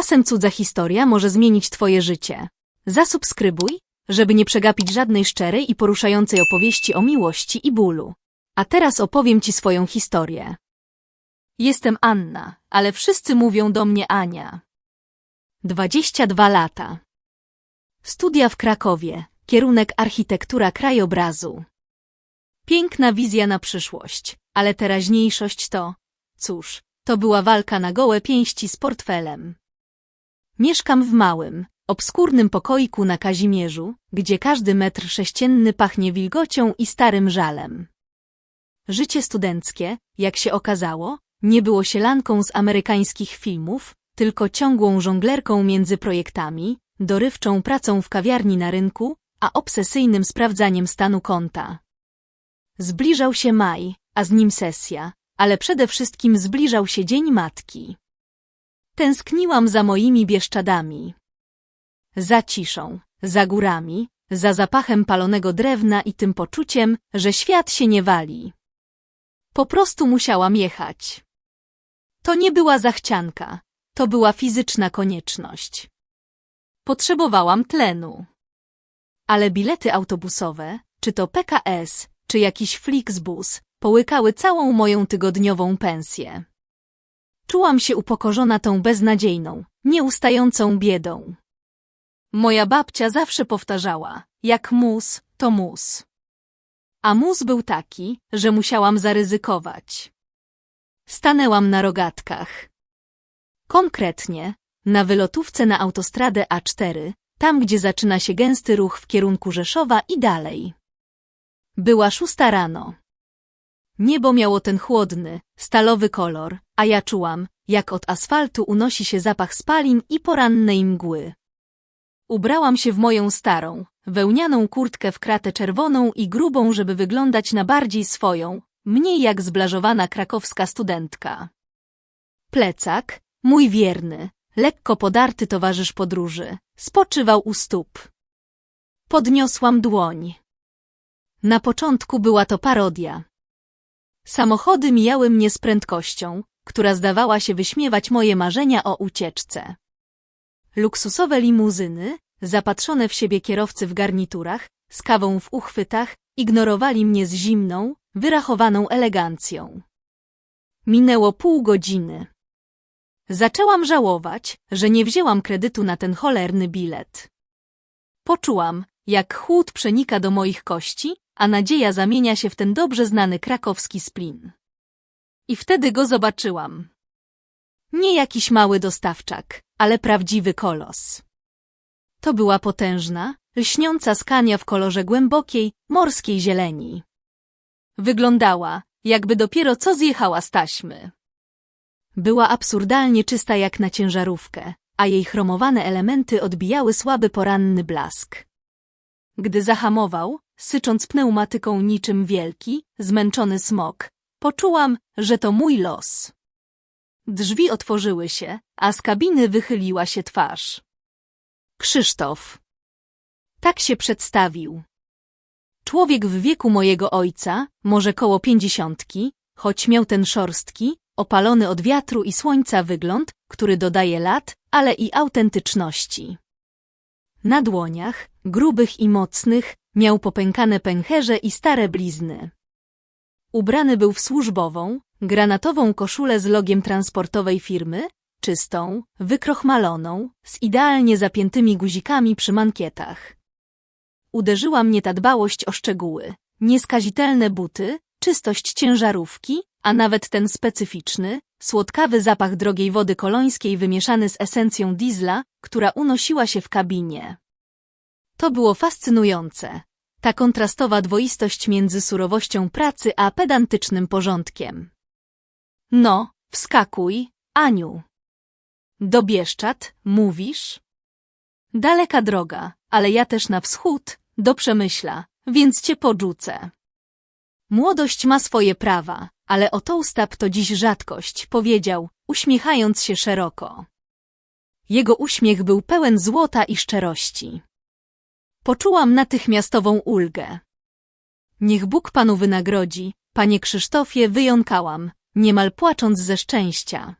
Czasem cudza historia może zmienić Twoje życie. Zasubskrybuj, żeby nie przegapić żadnej szczerej i poruszającej opowieści o miłości i bólu. A teraz opowiem Ci swoją historię. Jestem Anna, ale wszyscy mówią do mnie Ania. 22 lata. Studia w Krakowie, kierunek architektura krajobrazu. Piękna wizja na przyszłość, ale teraźniejszość to, cóż, to była walka na gołe pięści z portfelem. Mieszkam w małym, obskurnym pokoiku na Kazimierzu, gdzie każdy metr sześcienny pachnie wilgocią i starym żalem. Życie studenckie, jak się okazało, nie było sielanką z amerykańskich filmów, tylko ciągłą żonglerką między projektami, dorywczą pracą w kawiarni na rynku, a obsesyjnym sprawdzaniem stanu konta. Zbliżał się maj, a z nim sesja, ale przede wszystkim zbliżał się Dzień Matki. Tęskniłam za moimi Bieszczadami. Za ciszą, za górami, za zapachem palonego drewna i tym poczuciem, że świat się nie wali. Po prostu musiałam jechać. To nie była zachcianka, to była fizyczna konieczność. Potrzebowałam tlenu. Ale bilety autobusowe, czy to PKS, czy jakiś Flixbus, połykały całą moją tygodniową pensję. Czułam się upokorzona tą beznadziejną, nieustającą biedą. Moja babcia zawsze powtarzała, jak mus, to mus. A mus był taki, że musiałam zaryzykować. Stanęłam na rogatkach. Konkretnie, na wylotówce na autostradę A4, tam gdzie zaczyna się gęsty ruch w kierunku Rzeszowa i dalej. Była szósta rano. Niebo miało ten chłodny, stalowy kolor, a ja czułam, jak od asfaltu unosi się zapach spalin i porannej mgły. Ubrałam się w moją starą, wełnianą kurtkę w kratę czerwoną i grubą, żeby wyglądać na bardziej swoją, mniej jak zblażowana krakowska studentka. Plecak, mój wierny, lekko podarty towarzysz podróży, spoczywał u stóp. Podniosłam dłoń. Na początku była to parodia. Samochody mijały mnie z prędkością, która zdawała się wyśmiewać moje marzenia o ucieczce. Luksusowe limuzyny, zapatrzone w siebie kierowcy w garniturach, z kawą w uchwytach, ignorowali mnie z zimną, wyrachowaną elegancją. Minęło pół godziny. Zaczęłam żałować, że nie wzięłam kredytu na ten cholerny bilet. Poczułam, jak chłód przenika do moich kości, a nadzieja zamienia się w ten dobrze znany krakowski splin. I wtedy go zobaczyłam. Nie jakiś mały dostawczak, ale prawdziwy kolos. To była potężna, lśniąca skania w kolorze głębokiej, morskiej zieleni. Wyglądała, jakby dopiero co zjechała z taśmy. Była absurdalnie czysta jak na ciężarówkę, a jej chromowane elementy odbijały słaby poranny blask. Gdy zahamował, sycząc pneumatyką niczym wielki, zmęczony smok, poczułam, że to mój los. Drzwi otworzyły się, a z kabiny wychyliła się twarz. Krzysztof. Tak się przedstawił. Człowiek w wieku mojego ojca, może koło pięćdziesiątki, choć miał ten szorstki, opalony od wiatru i słońca wygląd, który dodaje lat, ale i autentyczności. Na dłoniach, grubych i mocnych, miał popękane pęcherze i stare blizny. Ubrany był w służbową, granatową koszulę z logiem transportowej firmy, czystą, wykrochmaloną, z idealnie zapiętymi guzikami przy mankietach. Uderzyła mnie ta dbałość o szczegóły, nieskazitelne buty, czystość ciężarówki, a nawet ten specyficzny, słodkawy zapach drogiej wody kolońskiej wymieszany z esencją diesla, która unosiła się w kabinie. To było fascynujące. Ta kontrastowa dwoistość między surowością pracy a pedantycznym porządkiem. No, wskakuj, Aniu. Do Bieszczad, mówisz? Daleka droga, ale ja też na wschód, do Przemyśla, więc cię porzucę. Młodość ma swoje prawa, ale Otoustap to dziś rzadkość, powiedział, uśmiechając się szeroko. Jego uśmiech był pełen złota i szczerości. Poczułam natychmiastową ulgę. Niech Bóg panu wynagrodzi, panie Krzysztofie, wyjąkałam, niemal płacząc ze szczęścia.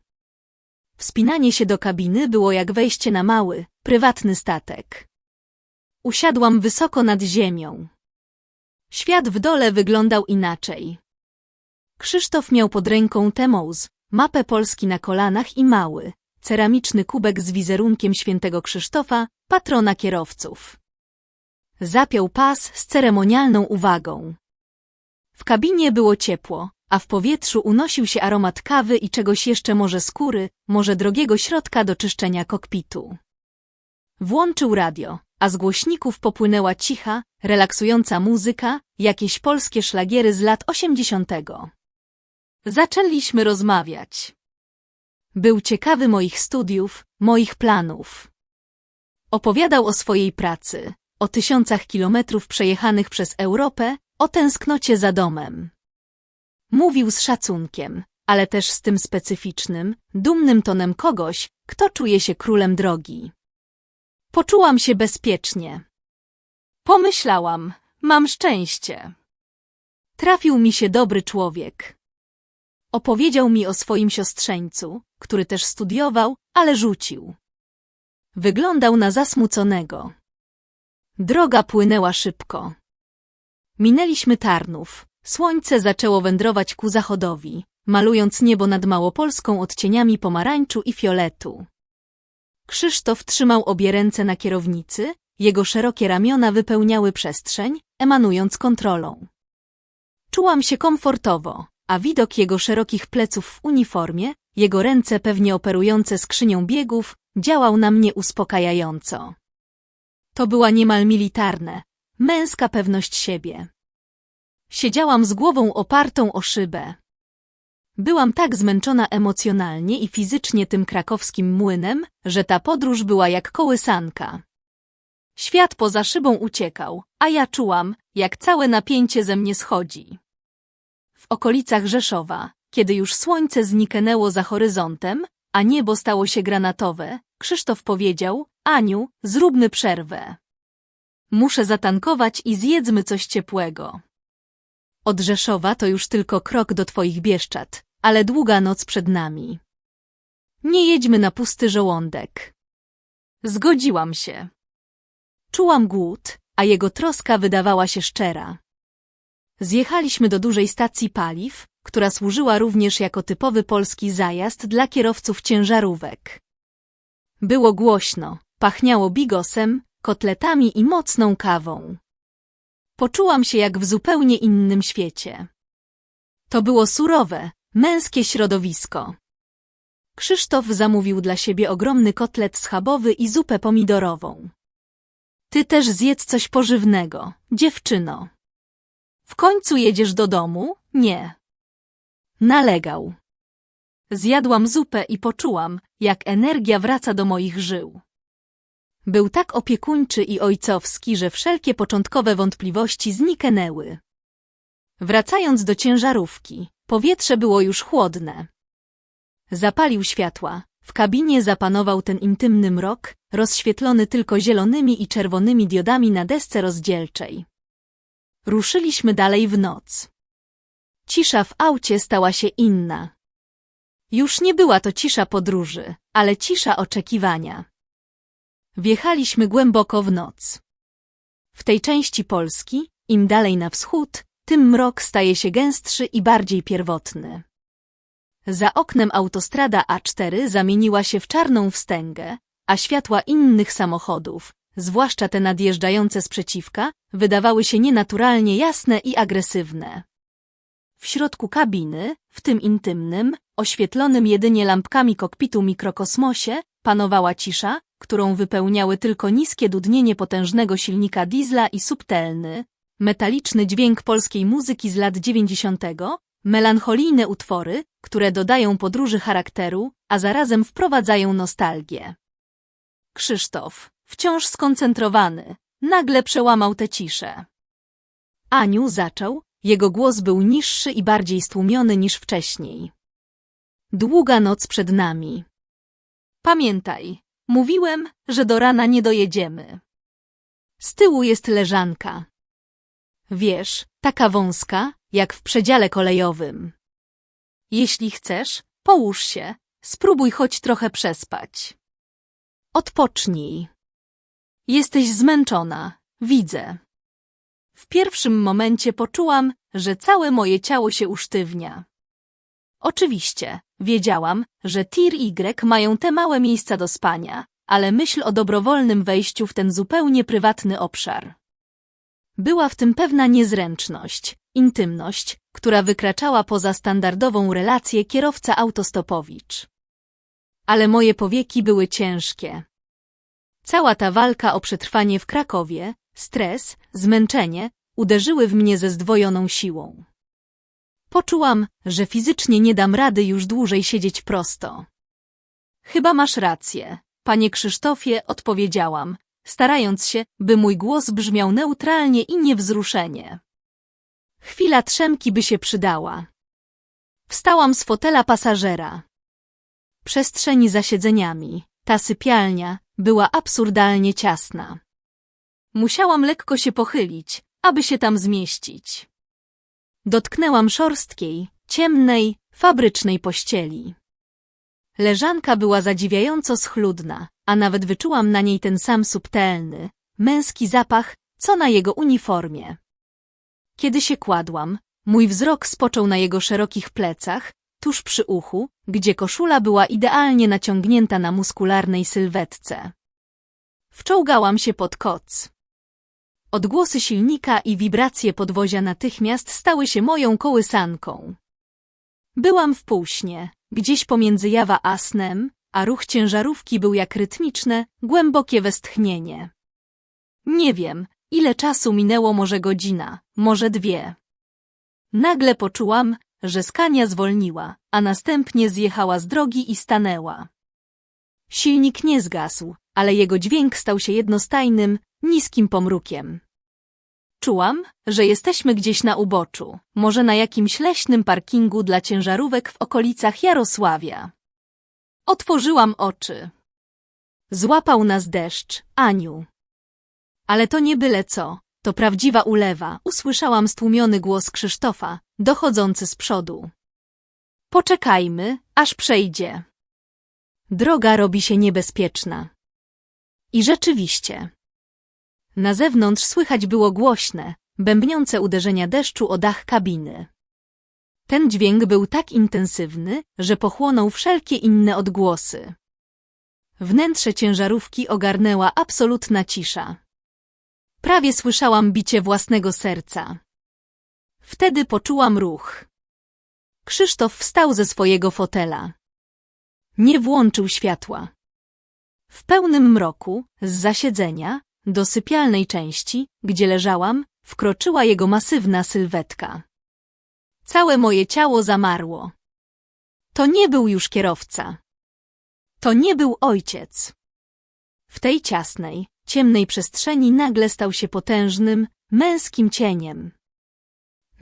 Wspinanie się do kabiny było jak wejście na mały, prywatny statek. Usiadłam wysoko nad ziemią. Świat w dole wyglądał inaczej. Krzysztof miał pod ręką Temouz, mapę Polski na kolanach i mały, ceramiczny kubek z wizerunkiem świętego Krzysztofa, patrona kierowców. Zapiął pas z ceremonialną uwagą. W kabinie było ciepło, a w powietrzu unosił się aromat kawy i czegoś jeszcze może skóry, może drogiego środka do czyszczenia kokpitu. Włączył radio, a z głośników popłynęła cicha, relaksująca muzyka, jakieś polskie szlagiery z lat osiemdziesiątego. Zaczęliśmy rozmawiać. Był ciekawy moich studiów, moich planów. Opowiadał o swojej pracy, o tysiącach kilometrów przejechanych przez Europę, o tęsknocie za domem. Mówił z szacunkiem, ale też z tym specyficznym, dumnym tonem kogoś, kto czuje się królem drogi. Poczułam się bezpiecznie. Pomyślałam, mam szczęście. Trafił mi się dobry człowiek. Opowiedział mi o swoim siostrzeńcu, który też studiował, ale rzucił. Wyglądał na zasmuconego. Droga płynęła szybko. Minęliśmy Tarnów. Słońce zaczęło wędrować ku zachodowi, malując niebo nad Małopolską odcieniami pomarańczu i fioletu. Krzysztof trzymał obie ręce na kierownicy, jego szerokie ramiona wypełniały przestrzeń, emanując kontrolą. Czułam się komfortowo, a widok jego szerokich pleców w uniformie, jego ręce pewnie operujące skrzynią biegów, działał na mnie uspokajająco. To była niemal militarne, męska pewność siebie. Siedziałam z głową opartą o szybę. Byłam tak zmęczona emocjonalnie i fizycznie tym krakowskim młynem, że ta podróż była jak kołysanka. Świat poza szybą uciekał, a ja czułam, jak całe napięcie ze mnie schodzi. W okolicach Rzeszowa, kiedy już słońce zniknęło za horyzontem, a niebo stało się granatowe, Krzysztof powiedział, Aniu, zróbmy przerwę. Muszę zatankować i zjedzmy coś ciepłego. Od Rzeszowa to już tylko krok do twoich Bieszczad, ale długa noc przed nami. Nie jedźmy na pusty żołądek. Zgodziłam się. Czułam głód, a jego troska wydawała się szczera. Zjechaliśmy do dużej stacji paliw, która służyła również jako typowy polski zajazd dla kierowców ciężarówek. Było głośno, pachniało bigosem, kotletami i mocną kawą. Poczułam się jak w zupełnie innym świecie. To było surowe, męskie środowisko. Krzysztof zamówił dla siebie ogromny kotlet schabowy i zupę pomidorową. Ty też zjedz coś pożywnego, dziewczyno. W końcu jedziesz do domu? Nie. Nalegał. Zjadłam zupę i poczułam, jak energia wraca do moich żył. Był tak opiekuńczy i ojcowski, że wszelkie początkowe wątpliwości zniknęły. Wracając do ciężarówki, powietrze było już chłodne. Zapalił światła. W kabinie zapanował ten intymny mrok, rozświetlony tylko zielonymi i czerwonymi diodami na desce rozdzielczej. Ruszyliśmy dalej w noc. Cisza w aucie stała się inna. Już nie była to cisza podróży, ale cisza oczekiwania. Wjechaliśmy głęboko w noc. W tej części Polski, im dalej na wschód, tym mrok staje się gęstszy i bardziej pierwotny. Za oknem autostrada A4 zamieniła się w czarną wstęgę, a światła innych samochodów, zwłaszcza te nadjeżdżające z przeciwka, wydawały się nienaturalnie jasne i agresywne. W środku kabiny, w tym intymnym, oświetlonym jedynie lampkami kokpitu mikrokosmosie, panowała cisza, którą wypełniały tylko niskie dudnienie potężnego silnika diesla i subtelny, metaliczny dźwięk polskiej muzyki z lat dziewięćdziesiątego, melancholijne utwory, które dodają podróży charakteru, a zarazem wprowadzają nostalgię. Krzysztof, wciąż skoncentrowany, nagle przełamał tę ciszę. Aniu zaczął, jego głos był niższy i bardziej stłumiony niż wcześniej. Długa noc przed nami. Pamiętaj, mówiłem, że do rana nie dojedziemy. Z tyłu jest leżanka. Wiesz, taka wąska, jak w przedziale kolejowym. Jeśli chcesz, połóż się, spróbuj choć trochę przespać. Odpocznij. Jesteś zmęczona, widzę. W pierwszym momencie poczułam, że całe moje ciało się usztywnia. Oczywiście, wiedziałam, że Tir Y mają te małe miejsca do spania, ale myśl o dobrowolnym wejściu w ten zupełnie prywatny obszar. Była w tym pewna niezręczność, intymność, która wykraczała poza standardową relację kierowca autostopowicz. Ale moje powieki były ciężkie. Cała ta walka o przetrwanie w Krakowie, stres, zmęczenie, uderzyły w mnie ze zdwojoną siłą. Poczułam, że fizycznie nie dam rady już dłużej siedzieć prosto. Chyba masz rację, panie Krzysztofie, odpowiedziałam, starając się, by mój głos brzmiał neutralnie i niewzruszenie. Chwila trzemki by się przydała. Wstałam z fotela pasażera. Przestrzeni za siedzeniami, ta sypialnia, była absurdalnie ciasna. Musiałam lekko się pochylić, aby się tam zmieścić. Dotknęłam szorstkiej, ciemnej, fabrycznej pościeli. Leżanka była zadziwiająco schludna, a nawet wyczułam na niej ten sam subtelny, męski zapach, co na jego uniformie. Kiedy się kładłam, mój wzrok spoczął na jego szerokich plecach, tuż przy uchu, gdzie koszula była idealnie naciągnięta na muskularnej sylwetce. Wczołgałam się pod koc. Odgłosy silnika i wibracje podwozia natychmiast stały się moją kołysanką. Byłam w półśnie, gdzieś pomiędzy jawa a snem, a ruch ciężarówki był jak rytmiczne, głębokie westchnienie. Nie wiem, ile czasu minęło, może godzina, może dwie. Nagle poczułam, że skania zwolniła, a następnie zjechała z drogi i stanęła. Silnik nie zgasł, ale jego dźwięk stał się jednostajnym, niskim pomrukiem. Czułam, że jesteśmy gdzieś na uboczu, może na jakimś leśnym parkingu dla ciężarówek w okolicach Jarosławia. Otworzyłam oczy. Złapał nas deszcz, Aniu. Ale to nie byle co, to prawdziwa ulewa, usłyszałam stłumiony głos Krzysztofa, dochodzący z przodu. Poczekajmy, aż przejdzie. Droga robi się niebezpieczna. I rzeczywiście. Na zewnątrz słychać było głośne, bębniące uderzenia deszczu o dach kabiny. Ten dźwięk był tak intensywny, że pochłonął wszelkie inne odgłosy. Wnętrze ciężarówki ogarnęła absolutna cisza. Prawie słyszałam bicie własnego serca. Wtedy poczułam ruch. Krzysztof wstał ze swojego fotela. Nie włączył światła. W pełnym mroku, z zasiedzenia, do sypialnej części, gdzie leżałam, wkroczyła jego masywna sylwetka. Całe moje ciało zamarło. To nie był już kierowca. To nie był ojciec. W tej ciasnej, ciemnej przestrzeni nagle stał się potężnym, męskim cieniem.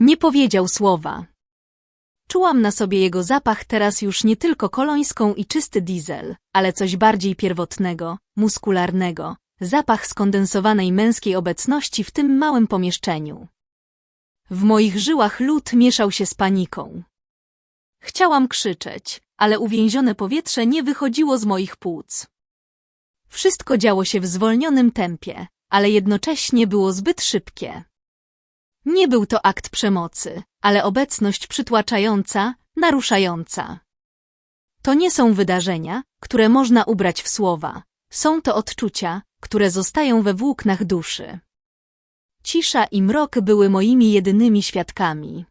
Nie powiedział słowa. Czułam na sobie jego zapach teraz już nie tylko kolońską i czysty diesel, ale coś bardziej pierwotnego, muskularnego, zapach skondensowanej męskiej obecności w tym małym pomieszczeniu. W moich żyłach lód mieszał się z paniką. Chciałam krzyczeć, ale uwięzione powietrze nie wychodziło z moich płuc. Wszystko działo się w zwolnionym tempie, ale jednocześnie było zbyt szybkie. Nie był to akt przemocy, ale obecność przytłaczająca, naruszająca. To nie są wydarzenia, które można ubrać w słowa. Są to odczucia, które zostają we włóknach duszy. Cisza i mrok były moimi jedynymi świadkami.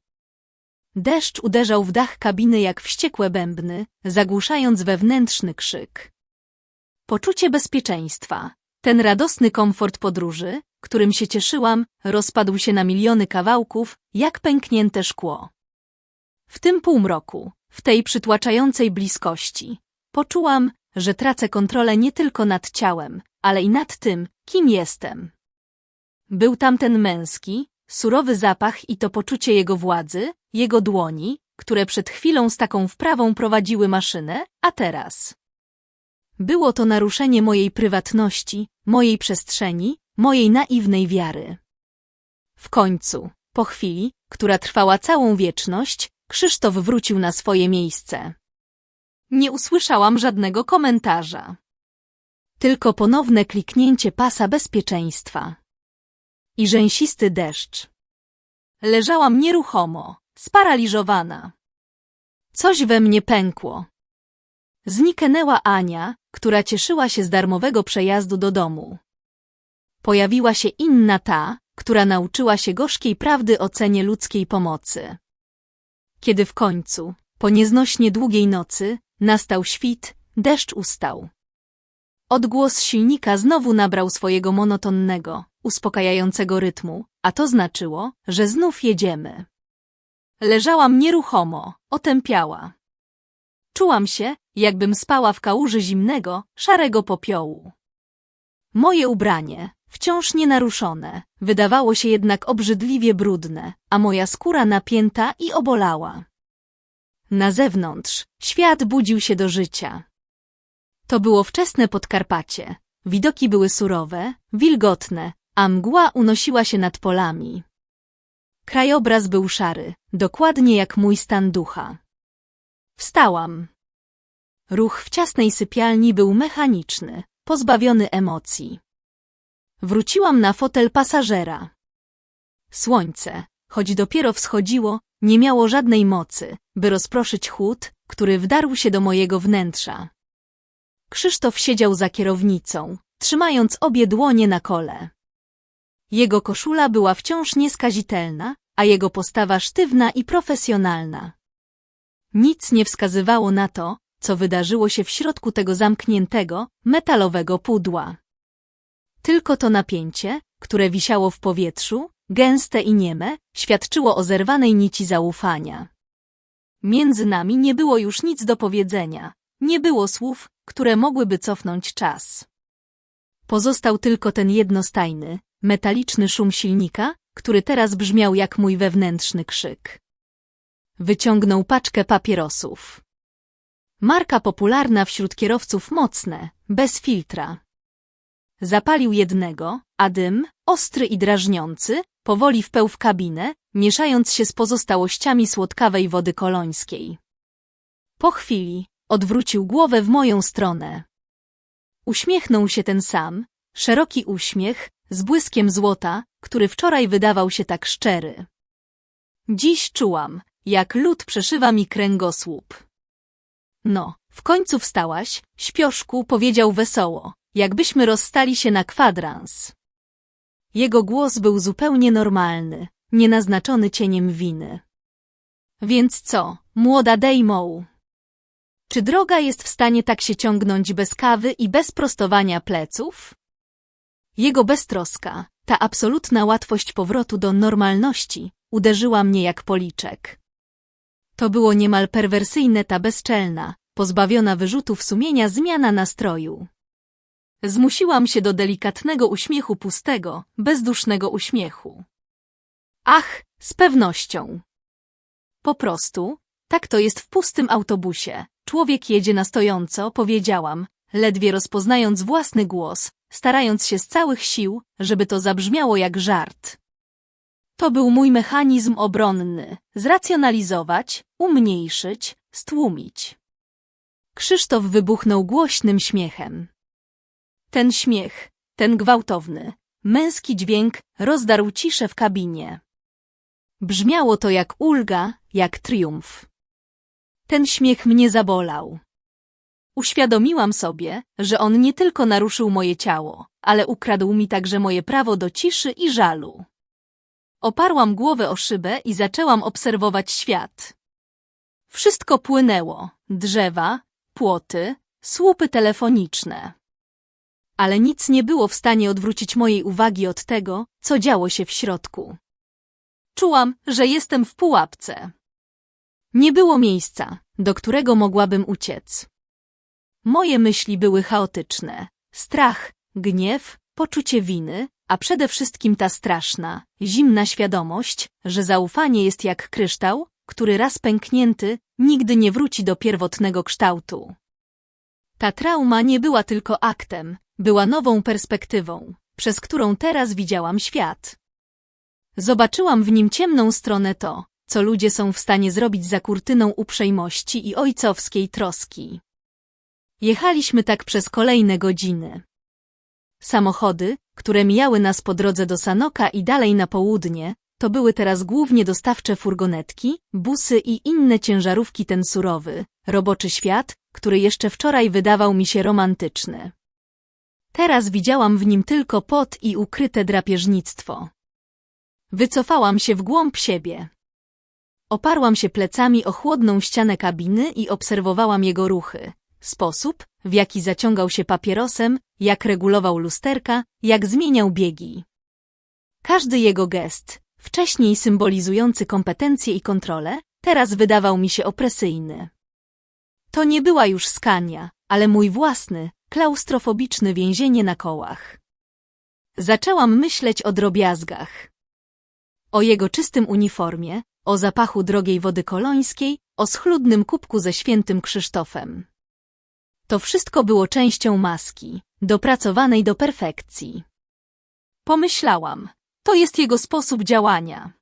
Deszcz uderzał w dach kabiny jak wściekłe bębny, zagłuszając wewnętrzny krzyk. Poczucie bezpieczeństwa, ten radosny komfort podróży, którym się cieszyłam, rozpadł się na miliony kawałków, jak pęknięte szkło. W tym półmroku, w tej przytłaczającej bliskości, poczułam, że tracę kontrolę nie tylko nad ciałem, ale i nad tym, kim jestem. Był tam ten męski, surowy zapach i to poczucie jego władzy, jego dłoni, które przed chwilą z taką wprawą prowadziły maszynę, a teraz. Było to naruszenie mojej prywatności, mojej przestrzeni, mojej naiwnej wiary. W końcu, po chwili, która trwała całą wieczność, Krzysztof wrócił na swoje miejsce. Nie usłyszałam żadnego komentarza. Tylko ponowne kliknięcie pasa bezpieczeństwa. I rzęsisty deszcz. Leżałam nieruchomo, sparaliżowana. Coś we mnie pękło. Zniknęła Ania, która cieszyła się z darmowego przejazdu do domu. Pojawiła się inna ta, która nauczyła się gorzkiej prawdy o cenie ludzkiej pomocy. Kiedy w końcu, po nieznośnie długiej nocy, nastał świt, deszcz ustał. Odgłos silnika znowu nabrał swojego monotonnego, uspokajającego rytmu, a to znaczyło, że znów jedziemy. Leżałam nieruchomo, otępiała. Czułam się, jakbym spała w kałuży zimnego, szarego popiołu. Moje ubranie, wciąż nienaruszone, wydawało się jednak obrzydliwie brudne, a moja skóra napięta i obolała. Na zewnątrz świat budził się do życia. To było wczesne Podkarpacie. Widoki były surowe, wilgotne, a mgła unosiła się nad polami. Krajobraz był szary, dokładnie jak mój stan ducha. Wstałam. Ruch w ciasnej sypialni był mechaniczny, pozbawiony emocji. Wróciłam na fotel pasażera. Słońce, choć dopiero wschodziło, nie miało żadnej mocy, by rozproszyć chłód, który wdarł się do mojego wnętrza. Krzysztof siedział za kierownicą, trzymając obie dłonie na kole. Jego koszula była wciąż nieskazitelna, a jego postawa sztywna i profesjonalna. Nic nie wskazywało na to, co wydarzyło się w środku tego zamkniętego, metalowego pudła. Tylko to napięcie, które wisiało w powietrzu, gęste i nieme, świadczyło o zerwanej nici zaufania. Między nami nie było już nic do powiedzenia, nie było słów, które mogłyby cofnąć czas. Pozostał tylko ten jednostajny, metaliczny szum silnika, który teraz brzmiał jak mój wewnętrzny krzyk. Wyciągnął paczkę papierosów. Marka popularna wśród kierowców mocne, bez filtra. Zapalił jednego, a dym, ostry i drażniący, powoli wpeł w kabinę, mieszając się z pozostałościami słodkawej wody kolońskiej. Po chwili odwrócił głowę w moją stronę. Uśmiechnął się ten sam, szeroki uśmiech, z błyskiem złota, który wczoraj wydawał się tak szczery. Dziś czułam, jak lód przeszywa mi kręgosłup. No, w końcu wstałaś, śpioszku powiedział wesoło, jakbyśmy rozstali się na kwadrans. Jego głos był zupełnie normalny, nienaznaczony cieniem winy. Więc co, młoda Dejmoł? Czy droga jest w stanie tak się ciągnąć bez kawy i bez prostowania pleców? Jego beztroska, ta absolutna łatwość powrotu do normalności, uderzyła mnie jak policzek. To było niemal perwersyjne ta bezczelna, pozbawiona wyrzutów sumienia zmiana nastroju. Zmusiłam się do delikatnego uśmiechu pustego, bezdusznego uśmiechu. Ach, z pewnością. Po prostu, tak to jest w pustym autobusie. Człowiek jedzie na stojąco, powiedziałam, ledwie rozpoznając własny głos, starając się z całych sił, żeby to zabrzmiało jak żart. To był mój mechanizm obronny. Zracjonalizować, umniejszyć, stłumić. Krzysztof wybuchnął głośnym śmiechem. Ten śmiech, ten gwałtowny, męski dźwięk rozdarł ciszę w kabinie. Brzmiało to jak ulga, jak triumf. Ten śmiech mnie zabolał. Uświadomiłam sobie, że on nie tylko naruszył moje ciało, ale ukradł mi także moje prawo do ciszy i żalu. Oparłam głowę o szybę i zaczęłam obserwować świat. Wszystko płynęło, drzewa, płoty, słupy telefoniczne. Ale nic nie było w stanie odwrócić mojej uwagi od tego, co działo się w środku. Czułam, że jestem w pułapce. Nie było miejsca, do którego mogłabym uciec. Moje myśli były chaotyczne. Strach, gniew, poczucie winy, a przede wszystkim ta straszna, zimna świadomość, że zaufanie jest jak kryształ, który raz pęknięty, nigdy nie wróci do pierwotnego kształtu. Ta trauma nie była tylko aktem, była nową perspektywą, przez którą teraz widziałam świat. Zobaczyłam w nim ciemną stronę to, co ludzie są w stanie zrobić za kurtyną uprzejmości i ojcowskiej troski. Jechaliśmy tak przez kolejne godziny. Samochody, które mijały nas po drodze do Sanoka i dalej na południe, to były teraz głównie dostawcze furgonetki, busy i inne ciężarówki ten surowy, roboczy świat, który jeszcze wczoraj wydawał mi się romantyczny. Teraz widziałam w nim tylko pot i ukryte drapieżnictwo. Wycofałam się w głąb siebie. Oparłam się plecami o chłodną ścianę kabiny i obserwowałam jego ruchy. Sposób, w jaki zaciągał się papierosem, jak regulował lusterka, jak zmieniał biegi. Każdy jego gest, wcześniej symbolizujący kompetencje i kontrolę, teraz wydawał mi się opresyjny. To nie była już skania, ale mój własny, klaustrofobiczny więzienie na kołach. Zaczęłam myśleć o drobiazgach. O jego czystym uniformie, o zapachu drogiej wody kolońskiej, o schludnym kubku ze świętym Krzysztofem. To wszystko było częścią maski, dopracowanej do perfekcji. Pomyślałam, to jest jego sposób działania.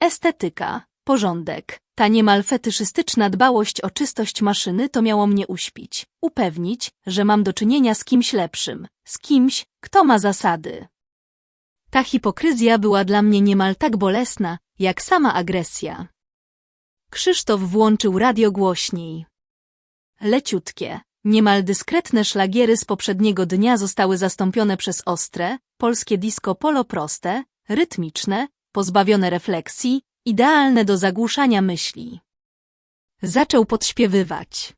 Estetyka, porządek, ta niemal fetyszystyczna dbałość o czystość maszyny to miało mnie uśpić, upewnić, że mam do czynienia z kimś lepszym, z kimś, kto ma zasady. Ta hipokryzja była dla mnie niemal tak bolesna, jak sama agresja. Krzysztof włączył radio głośniej. Leciutkie, niemal dyskretne szlagiery z poprzedniego dnia zostały zastąpione przez ostre, polskie disco polo proste, rytmiczne, pozbawione refleksji, idealne do zagłuszania myśli. Zaczął podśpiewywać.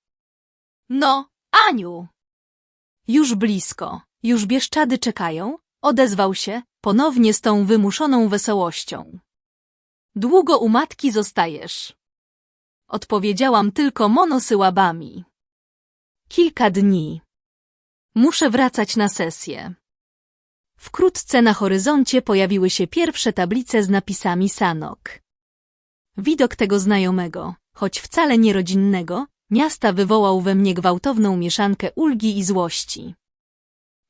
No, Aniu! Już blisko, już bieszczady czekają, odezwał się, ponownie z tą wymuszoną wesołością. Długo u matki zostajesz. Odpowiedziałam tylko monosyłabami. Kilka dni. Muszę wracać na sesję. Wkrótce na horyzoncie pojawiły się pierwsze tablice z napisami Sanok. Widok tego znajomego, choć wcale nierodzinnego, miasta wywołał we mnie gwałtowną mieszankę ulgi i złości.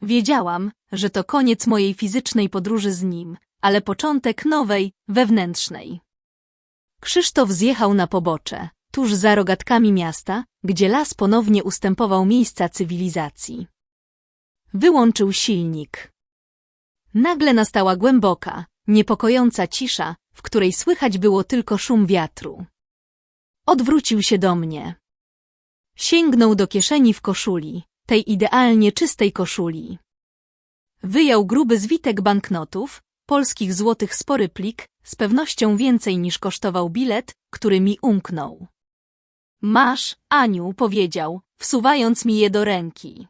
Wiedziałam, że to koniec mojej fizycznej podróży z nim, ale początek nowej, wewnętrznej. Krzysztof zjechał na pobocze, tuż za rogatkami miasta, gdzie las ponownie ustępował miejsca cywilizacji. Wyłączył silnik. Nagle nastała głęboka, niepokojąca cisza, w której słychać było tylko szum wiatru. Odwrócił się do mnie. Sięgnął do kieszeni w koszuli, tej idealnie czystej koszuli. Wyjął gruby zwitek banknotów, polskich złotych spory plik, z pewnością więcej niż kosztował bilet, który mi umknął. Masz, Aniu, powiedział, wsuwając mi je do ręki.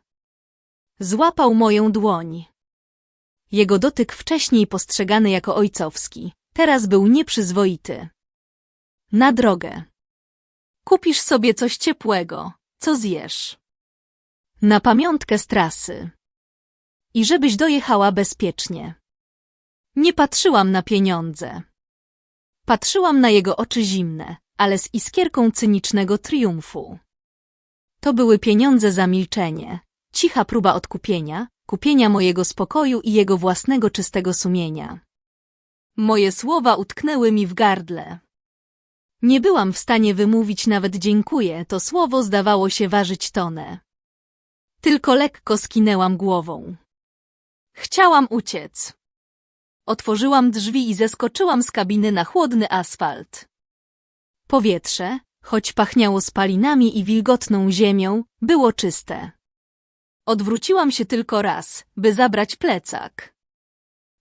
Złapał moją dłoń. Jego dotyk wcześniej postrzegany jako ojcowski, teraz był nieprzyzwoity. Na drogę. Kupisz sobie coś ciepłego, co zjesz. Na pamiątkę z trasy. I żebyś dojechała bezpiecznie. Nie patrzyłam na pieniądze. Patrzyłam na jego oczy zimne, ale z iskierką cynicznego triumfu. To były pieniądze za milczenie, cicha próba odkupienia, kupienia mojego spokoju i jego własnego czystego sumienia. Moje słowa utknęły mi w gardle. Nie byłam w stanie wymówić nawet dziękuję, to słowo zdawało się ważyć tonę. Tylko lekko skinęłam głową. Chciałam uciec. Otworzyłam drzwi i zeskoczyłam z kabiny na chłodny asfalt. Powietrze, choć pachniało spalinami i wilgotną ziemią, było czyste. Odwróciłam się tylko raz, by zabrać plecak.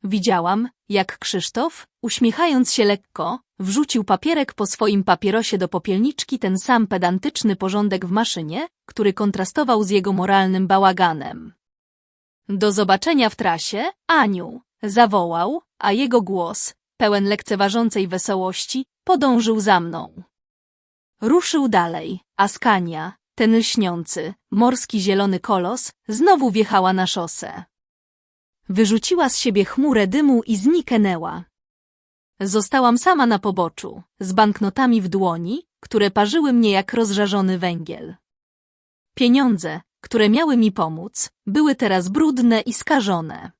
Widziałam, jak Krzysztof, uśmiechając się lekko, wrzucił papierek po swoim papierosie do popielniczki ten sam pedantyczny porządek w maszynie, który kontrastował z jego moralnym bałaganem. Do zobaczenia w trasie, Aniu, zawołał, a jego głos, pełen lekceważącej wesołości, podążył za mną. Ruszył dalej, a Skania, ten lśniący, morski zielony kolos, znowu wjechała na szosę. Wyrzuciła z siebie chmurę dymu i zniknęła. Zostałam sama na poboczu, z banknotami w dłoni, które parzyły mnie jak rozżarzony węgiel. Pieniądze, które miały mi pomóc, były teraz brudne i skażone.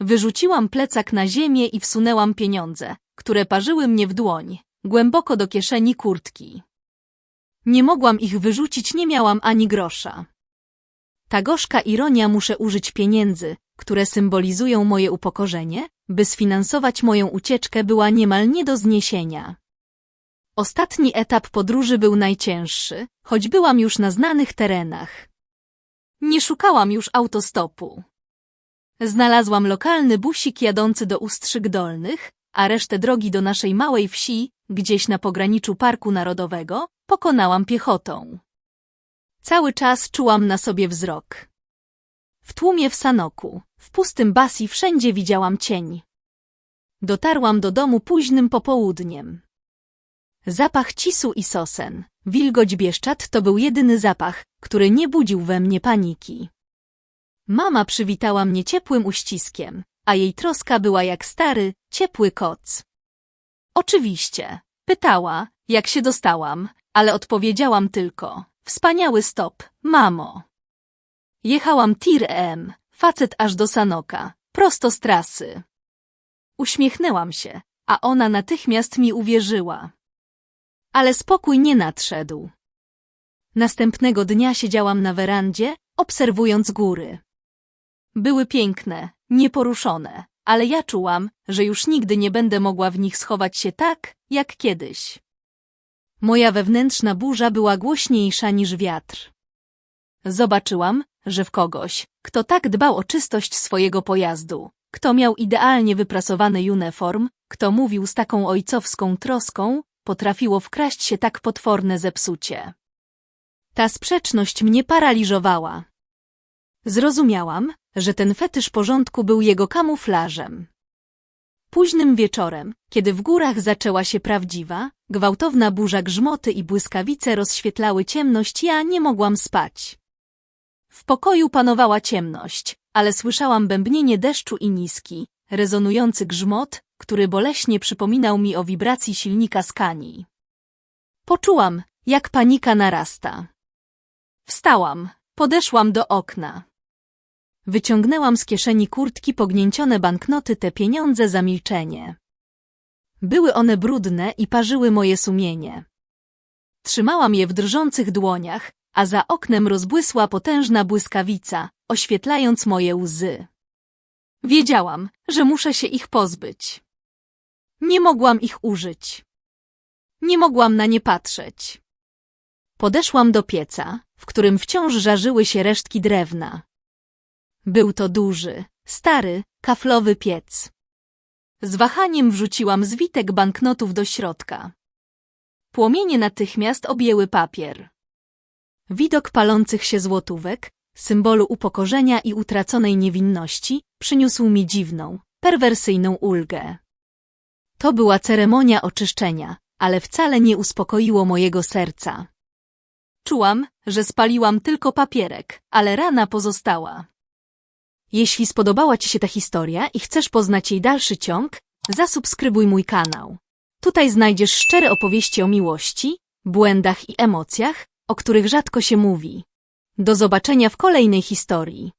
Wyrzuciłam plecak na ziemię i wsunęłam pieniądze, które parzyły mnie w dłoń, głęboko do kieszeni kurtki. Nie mogłam ich wyrzucić, nie miałam ani grosza. Ta gorzka ironia muszę użyć pieniędzy, które symbolizują moje upokorzenie, by sfinansować moją ucieczkę była niemal nie do zniesienia. Ostatni etap podróży był najcięższy, choć byłam już na znanych terenach. Nie szukałam już autostopu. Znalazłam lokalny busik jadący do Ustrzyk Dolnych, a resztę drogi do naszej małej wsi, gdzieś na pograniczu Parku Narodowego, pokonałam piechotą. Cały czas czułam na sobie wzrok. W tłumie w Sanoku, w pustym basi wszędzie widziałam cień. Dotarłam do domu późnym popołudniem. Zapach cisu i sosen, wilgoć bieszczat to był jedyny zapach, który nie budził we mnie paniki. Mama przywitała mnie ciepłym uściskiem, a jej troska była jak stary, ciepły koc. Oczywiście, pytała, jak się dostałam, ale odpowiedziałam tylko, wspaniały stop, mamo. Jechałam tir M, facet aż do Sanoka, prosto z trasy. Uśmiechnęłam się, a ona natychmiast mi uwierzyła. Ale spokój nie nadszedł. Następnego dnia siedziałam na werandzie, obserwując góry. Były piękne, nieporuszone, ale ja czułam, że już nigdy nie będę mogła w nich schować się tak, jak kiedyś. Moja wewnętrzna burza była głośniejsza niż wiatr. Zobaczyłam, że w kogoś, kto tak dbał o czystość swojego pojazdu, kto miał idealnie wyprasowany uniform, kto mówił z taką ojcowską troską, potrafiło wkraść się tak potworne zepsucie. Ta sprzeczność mnie paraliżowała. Zrozumiałam, że ten fetysz porządku był jego kamuflażem. Późnym wieczorem, kiedy w górach zaczęła się prawdziwa, gwałtowna burza grzmoty i błyskawice rozświetlały ciemność, ja nie mogłam spać. W pokoju panowała ciemność, ale słyszałam bębnienie deszczu i niski, rezonujący grzmot, który boleśnie przypominał mi o wibracji silnika skani. Poczułam, jak panika narasta. Wstałam, podeszłam do okna. Wyciągnęłam z kieszeni kurtki pognięcione banknoty te pieniądze za milczenie. Były one brudne i parzyły moje sumienie. Trzymałam je w drżących dłoniach, a za oknem rozbłysła potężna błyskawica, oświetlając moje łzy. Wiedziałam, że muszę się ich pozbyć. Nie mogłam ich użyć. Nie mogłam na nie patrzeć. Podeszłam do pieca, w którym wciąż żarzyły się resztki drewna. Był to duży, stary, kaflowy piec. Z wahaniem wrzuciłam zwitek banknotów do środka. Płomienie natychmiast objęły papier. Widok palących się złotówek, symbolu upokorzenia i utraconej niewinności, przyniósł mi dziwną, perwersyjną ulgę. To była ceremonia oczyszczenia, ale wcale nie uspokoiło mojego serca. Czułam, że spaliłam tylko papierek, ale rana pozostała. Jeśli spodobała Ci się ta historia i chcesz poznać jej dalszy ciąg, zasubskrybuj mój kanał. Tutaj znajdziesz szczere opowieści o miłości, błędach i emocjach, o których rzadko się mówi. Do zobaczenia w kolejnej historii.